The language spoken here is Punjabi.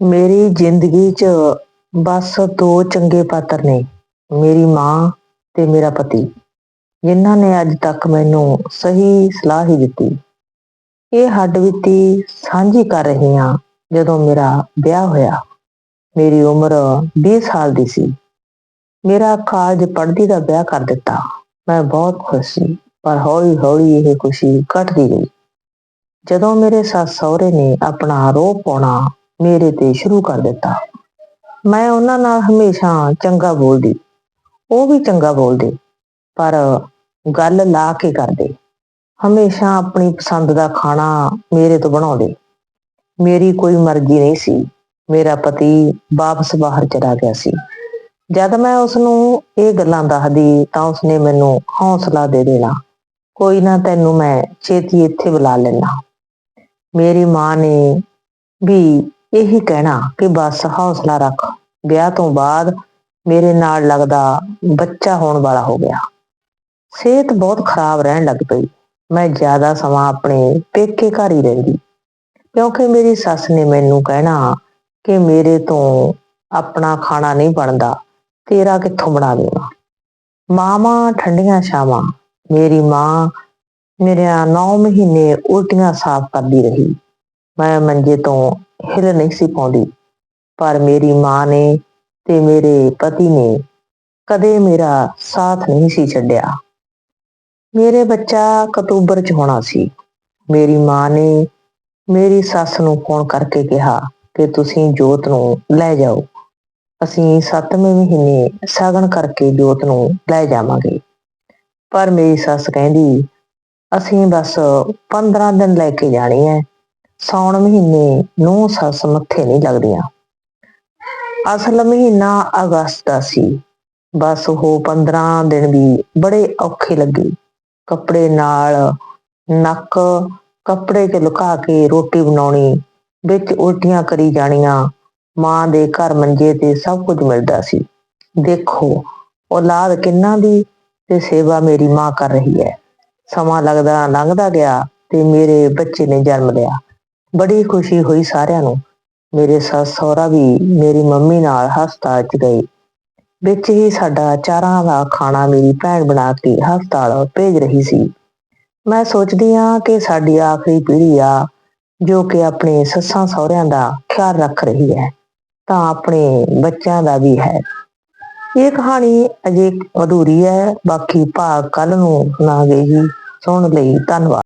ਮੇਰੀ ਜ਼ਿੰਦਗੀ 'ਚ ਬਸ ਦੋ ਚੰਗੇ ਪਾਤਰ ਨੇ, ਮੇਰੀ ਮਾਂ ਤੇ ਮੇਰਾ ਪਤੀ, ਜਿਨ੍ਹਾਂ ਨੇ ਅੱਜ ਤੱਕ ਮੈਨੂੰ ਸਹੀ ਸਲਾਹ ਹੀ ਦਿੱਤੀ। ਇਹ ਹੱਡ ਹੱਡਬੀਤੀ ਸਾਂਝੀ ਕਰ ਰਹੀ ਹਾਂ ਜਦੋਂ ਮੇਰਾ ਵਿਆਹ ਹੋਇਆ। ਮੇਰੀ ਉਮਰ 20 ਸਾਲ ਦੀ ਸੀ। ਮੇਰਾ ਕਾਲਜ ਪੜ੍ਹਦੀ ਦਾ ਵਿਆਹ ਕਰ ਦਿੱਤਾ। ਮੈਂ ਬਹੁਤ ਖੁਸ਼ ਸੀ, ਪਰ ਹੌਲੀ ਹੌਲੀ ਇਹ ਖੁਸ਼ੀ ਘਟਦੀ ਗਈ। ਜਦੋਂ ਮੇਰੇ ਸੱਸ ਸਹੁਰੇ ਨੇ ਆਪਣਾ ਰੋਹ ਪਾਉਣਾ ਮੇਰੇ ਤੇ ਸ਼ੁਰੂ ਕਰ ਦਿੱਤਾ। ਮੈਂ ਉਹਨਾਂ ਨਾਲ ਹਮੇਸ਼ਾ ਚੰਗਾ ਬੋਲਦੀ, ਉਹ ਵੀ ਚੰਗਾ ਬੋਲਦੇ, ਪਰ ਗੱਲ ਲਾ ਕੇ ਕਰਦੇ। ਹਮੇਸ਼ਾ ਆਪਣੀ ਪਸੰਦ ਦਾ ਖਾਣਾ ਮੇਰੇ ਤੋਂ ਬਣਾਉਂਦੇ। ਮੇਰੀ ਕੋਈ ਮਰਜ਼ੀ ਨਹੀਂ ਸੀ। ਮੇਰਾ ਪਤੀ ਵਾਪਸ ਬਾਹਰ ਚਲਾ ਗਿਆ ਸੀ। ਜਦ ਮੈਂ ਉਸ ਨੂੰ ਇਹ ਗੱਲਾਂ ਦੱਸਦੀ ਤਾਂ ਉਸਨੇ ਮੈਨੂੰ ਹੌਸਲਾ ਦੇ ਦੇਣਾ। ਕੋਈ ਨਾ ਤੈਨੂੰ ਮੈਂ ਛੇਤੀ ਇੱਥੇ ਬੁਲਾ ਲੈਣਾ ਮੇਰੀ ਮਾਂ ਨੇ ਵੀ ਇਹੀ ਕਹਿਣਾ ਕਿ ਬਸ ਹੌਸਲਾ ਰੱਖ। ਵਿਆਹ ਤੋਂ ਬਾਅਦ ਮੇਰੇ ਨਾਲ ਲੱਗਦਾ ਬੱਚਾ ਹੋਣ ਵਾਲਾ ਹੋ ਗਿਆ। ਸਿਹਤ ਬਹੁਤ ਖਰਾਬ ਰਹਿਣ ਲੱਗ ਪਈ। ਮੈਂ ਜ਼ਿਆਦਾ ਸਮਾਂ ਆਪਣੇ ਪੇਕੇ ਘਰ ਹੀ ਰਹਿੰਦੀ। ਕਿਉਂਕਿ ਮੇਰੀ ਸੱਸ ਨੇ ਮੈਨੂੰ ਕਹਿਣਾ ਕਿ ਮੇਰੇ ਤੋਂ ਆਪਣਾ ਖਾਣਾ ਨਹੀਂ ਬਣਦਾ, ਤੇਰਾ ਕਿੱਥੋਂ ਬਣਾ ਦੇਵਾਂ? ਮਾਵਾਂ ਠੰਡੀਆਂ ਛਾਵਾਂ। ਮੇਰੀ ਮਾਂ ਮੇਰੇ 9 ਮਹੀਨੇ ਉਲਟੀਆਂ ਸਾਫ਼ ਕਰਦੀ ਰਹੀ। ਮੈਂ ਮੰਜੇ ਤੋਂ ਹਿਲ ਨਹੀਂ ਸੀ ਪਾਉਂਦੀ, ਪਰ ਮੇਰੀ ਮਾਂ ਨੇ ਤੇ ਮੇਰੇ ਪਤੀ ਨੇ ਕਦੇ ਮੇਰਾ ਸਾਥ ਨਹੀਂ ਸੀ ਛੱਡਿਆ। ਮੇਰੇ ਬੱਚਾ ਅਕਤੂਬਰ ਚ ਹੋਣਾ ਸੀ। ਮੇਰੀ ਮਾਂ ਨੇ ਮੇਰੀ ਸੱਸ ਨੂੰ ਫੋਨ ਕਰਕੇ ਕਿਹਾ ਕਿ ਤੁਸੀਂ ਜੋਤ ਨੂੰ ਲੈ ਜਾਓ। ਅਸੀਂ 7ਵੇਂ ਮਹੀਨੇ ਸਾਗਣ ਕਰਕੇ ਜੋਤ ਨੂੰ ਲੈ ਜਾਵਾਂਗੇ। ਪਰ ਮੇਰੀ ਸੱਸ ਕਹਿੰਦੀ, ਅਸੀਂ ਬਸ 15 ਦਿਨ ਲੈ ਕੇ ਜਾਣੀ ਹੈ ਸੌਣ ਮਹੀਨੇ ਨੂੰ ਸੱਸ ਮੱਥੇ ਨਹੀਂ ਲੱਗਦੀਆਂ। ਅਸਲ ਮਹੀਨਾ ਅਗਸਤ ਦਾ ਸੀ। ਬਸ ਉਹ 15 ਦਿਨ ਵੀ ਬੜੇ ਔਖੇ ਲੱਗੇ। ਕੱਪੜੇ ਨਾਲ ਨੱਕ, ਕੱਪੜੇ 'ਚ ਲੁਕਾ ਕੇ ਰੋਟੀ ਬਣਾਉਣੀ, ਵਿੱਚ ਉਲਟੀਆਂ ਕਰੀ ਜਾਣੀਆਂ, ਮਾਂ ਦੇ ਘਰ ਮੰਜੇ ਤੇ ਸਭ ਕੁਝ ਮਿਲਦਾ ਸੀ। ਦੇਖੋ, ਔਲਾਦ ਕਿੰਨਾ ਦੀ ਤੇ ਸੇਵਾ ਮੇਰੀ ਮਾਂ ਕਰ ਰਹੀ ਹੈ। ਸਮਾਂ ਲੱਗਦਾ ਲੰਘਦਾ ਗਿਆ ਤੇ ਮੇਰੇ ਬੱਚੇ ਨੇ ਜਨਮ ਲਿਆ। ਬੜੀ ਖੁਸ਼ੀ ਹੋਈ ਸਾਰਿਆਂ ਨੂੰ। ਮੇਰੇ ਸੱਸ ਸਹੁਰਾ ਵੀ ਮੇਰੀ ਮੰਮੀ ਨਾਲ ਹਸਪਤਾਲ 'ਚ ਗਏ। ਵਿੱਚ ਹੀ ਸਾਡਾ ਚਾਰਾਂ ਦਾ ਖਾਣਾ ਮੇਰੀ ਭੈਣ ਬਣਾ ਕੇ ਹਸਪਤਾਲ ਭੇਜ ਰਹੀ ਸੀ। ਮੈਂ ਸੋਚਦੀ ਹਾਂ ਕਿ ਸਾਡੀ ਆਖਰੀ ਪੀੜ੍ਹੀ ਆ, ਜੋ ਕਿ ਆਪਣੇ ਸੱਸਾਂ ਸਹੁਰਿਆਂ ਦਾ ਖਿਆਲ ਰੱਖ ਰਹੀ ਹੈ, ਤਾਂ ਆਪਣੇ ਬੱਚਿਆਂ ਦਾ ਵੀ ਹੈ। ਇਹ ਕਹਾਣੀ ਅਜੇ ਅਧੂਰੀ ਹੈ, ਬਾਕੀ ਭਾਗ ਕੱਲ ਨੂੰ ਸੁਣਾਗੇ ਜੀ। ਸੁਣ ਲਈ ਧੰਨਵਾਦ।